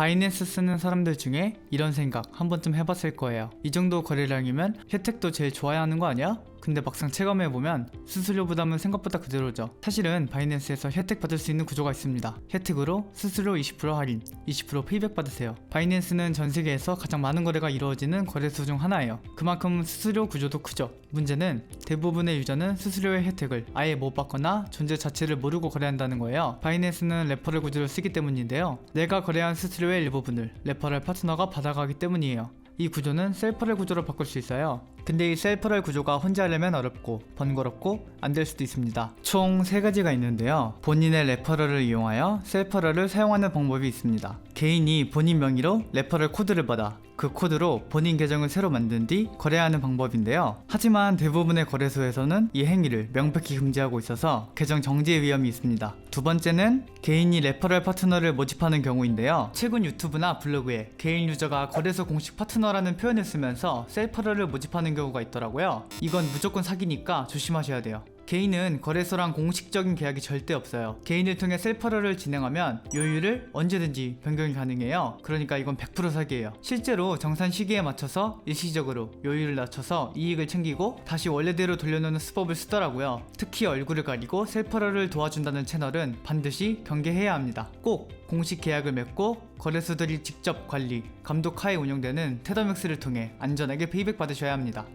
바이낸스 쓰는 사람들 중에 이런 생각 한 번쯤 해봤을 거예요. 이 정도 거래량이면 혜택도 제일 좋아야 하는 거 아니야? 근데 막상 체감해보면 수수료 부담은 생각보다 그대로죠. 사실은 바이낸스에서 혜택 받을 수 있는 구조가 있습니다. 혜택으로 수수료 20% 할인, 20% 페이백 받으세요. 바이낸스는 전 세계에서 가장 많은 거래가 이루어지는 거래소 중 하나예요. 그만큼 수수료 구조도 크죠. 문제는 대부분의 유저는 수수료의 혜택을 아예 못 받거나 존재 자체를 모르고 거래한다는 거예요. 바이낸스는 레퍼럴 구조를 쓰기 때문인데요. 내가 거래한 수수료의 일부분을 레퍼럴 파트너가 받아가기 때문이에요. 이 구조는 셀퍼럴 구조로 바꿀 수 있어요. 근데 이 셀퍼럴 구조가 혼자 하려면 어렵고 번거롭고 안 될 수도 있습니다. 총세 가지가 있는데요. 본인의 레퍼럴을 이용하여 셀퍼럴을 사용하는 방법이 있습니다. 개인이 본인 명의로 레퍼럴 코드를 받아 그 코드로 본인 계정을 새로 만든 뒤 거래하는 방법인데요. 하지만 대부분의 거래소에서는 이 행위를 명백히 금지하고 있어서 계정 정지의 위험이 있습니다. 두 번째는 개인이 레퍼럴 파트너를 모집하는 경우인데요. 최근 유튜브나 블로그에 개인 유저가 거래소 공식 파트너라는 표현을 쓰면서 셀퍼럴을 모집하는 경우가 있더라고요. 이건 무조건 사기니까 조심하셔야 돼요. 개인은 거래소랑 공식적인 계약이 절대 없어요. 개인을 통해 셀퍼럴을 진행하면 요율을 언제든지 변경이 가능해요. 그러니까 이건 100% 사기예요. 실제로 정산 시기에 맞춰서 일시적으로 요율을 낮춰서 이익을 챙기고 다시 원래대로 돌려놓는 수법을 쓰더라고요. 특히 얼굴을 가리고 셀퍼럴을 도와준다는 채널은 반드시 경계해야 합니다. 꼭 공식 계약을 맺고 거래소들이 직접 관리, 감독하에 운영되는 테더맥스를 통해 안전하게 페이백 받으셔야 합니다.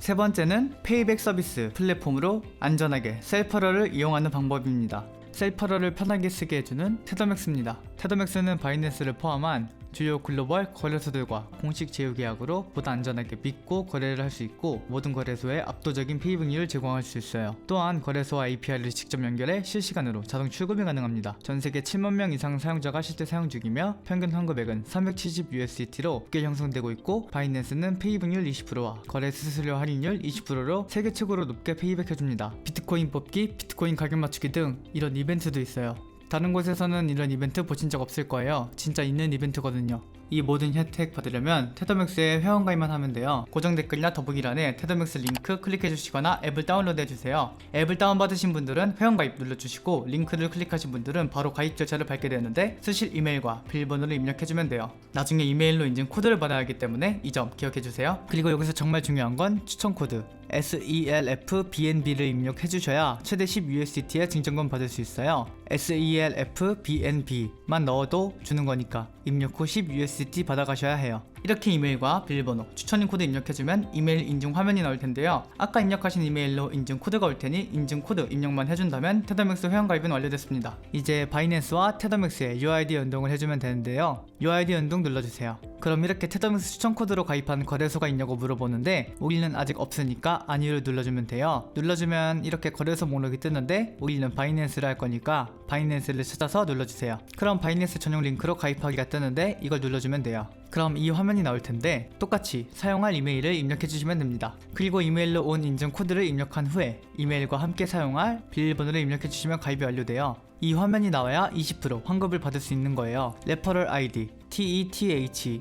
세 번째는 페이백 서비스 플랫폼으로 안전하게 셀퍼럴을 이용하는 방법입니다. 셀퍼럴을 편하게 쓰게 해주는 테더맥스입니다. 테더맥스는 바이낸스를 포함한 주요 글로벌 거래소들과 공식 제휴 계약으로 보다 안전하게 믿고 거래를 할 수 있고 모든 거래소에 압도적인 페이백률을 제공할 수 있어요. 또한 거래소와 API를 직접 연결해 실시간으로 자동 출금이 가능합니다. 전 세계 7만 명 이상 사용자가 실제 사용 중이며 평균 환급액은 370 USDT로 높게 형성되고 있고 바이낸스는 페이백률 20%와 거래 수수료 할인율 20%로 세계 최고로 높게 페이백해줍니다. 비트코인 뽑기, 비트코인 가격 맞추기 등 이런 이벤트도 있어요. 다른 곳에서는 이런 이벤트 보신 적 없을 거예요. 진짜 있는 이벤트거든요. 이 모든 혜택 받으려면 테더맥스에 회원가입만 하면 돼요. 고정 댓글이나 더보기란에 테더맥스 링크 클릭해 주시거나 앱을 다운로드 해주세요. 앱을 다운받으신 분들은 회원가입 눌러주시고 링크를 클릭하신 분들은 바로 가입 절차를 밟게 되는데 쓰실 이메일과 비밀번호를 입력해주면 돼요. 나중에 이메일로 인증 코드를 받아야 하기 때문에 이 점 기억해 주세요. 그리고 여기서 정말 중요한 건 추천 코드 SELFBNB를 입력해 주셔야 최대 10 USDT의 증정권 받을 수 있어요. SELFBNB만 넣어도 주는 거니까 입력 후 10 USDT 받아가셔야 해요. 이렇게 이메일과 비밀번호, 추천인 코드 입력해주면 이메일 인증 화면이 나올 텐데요. 아까 입력하신 이메일로 인증 코드가 올 테니 인증 코드 입력만 해준다면 테더맥스 회원가입은 완료됐습니다. 이제 바이낸스와 테더맥스의 UID 연동을 해주면 되는데요. UID 연동 눌러주세요. 그럼 이렇게 테더맥스 추천 코드로 가입한 거래소가 있냐고 물어보는데 우리는 아직 없으니까 아니를 눌러주면 돼요. 눌러주면 이렇게 거래소 목록이 뜨는데 우리는 바이낸스를 할 거니까 바이낸스를 찾아서 눌러주세요. 그럼 바이낸스 전용 링크로 가입하기가 뜨는데 이걸 눌러주면 돼요. 그럼 이 화면이 나올 텐데 똑같이 사용할 이메일을 입력해 주시면 됩니다. 그리고 이메일로 온 인증 코드를 입력한 후에 이메일과 함께 사용할 비밀번호를 입력해 주시면 가입이 완료돼요. 이 화면이 나와야 20% 환급을 받을 수 있는 거예요. 레퍼럴 아이디 TETHERMX로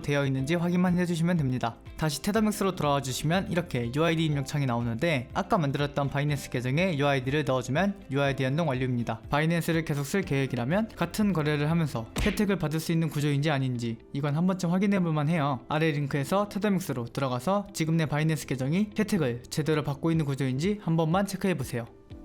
되어 있는지 확인만 해주시면 됩니다. 다시 테더맥스로 돌아와 주시면 이렇게 UID 입력창이 나오는데 아까 만들었던 바이낸스 계정에 UID를 넣어주면 UID 연동 완료입니다. 바이낸스를 계속 쓸 계획이라면 같은 거래를 하면서 혜택을 받을 수 있는 구조인지 아닌지 이건 한 번쯤 확인해 볼만 해요. 아래 링크에서 테더맥스로 들어가서 지금 내 바이낸스 계정이 혜택을 제대로 받고 있는 구조인지 한 번만 체크해 보세요.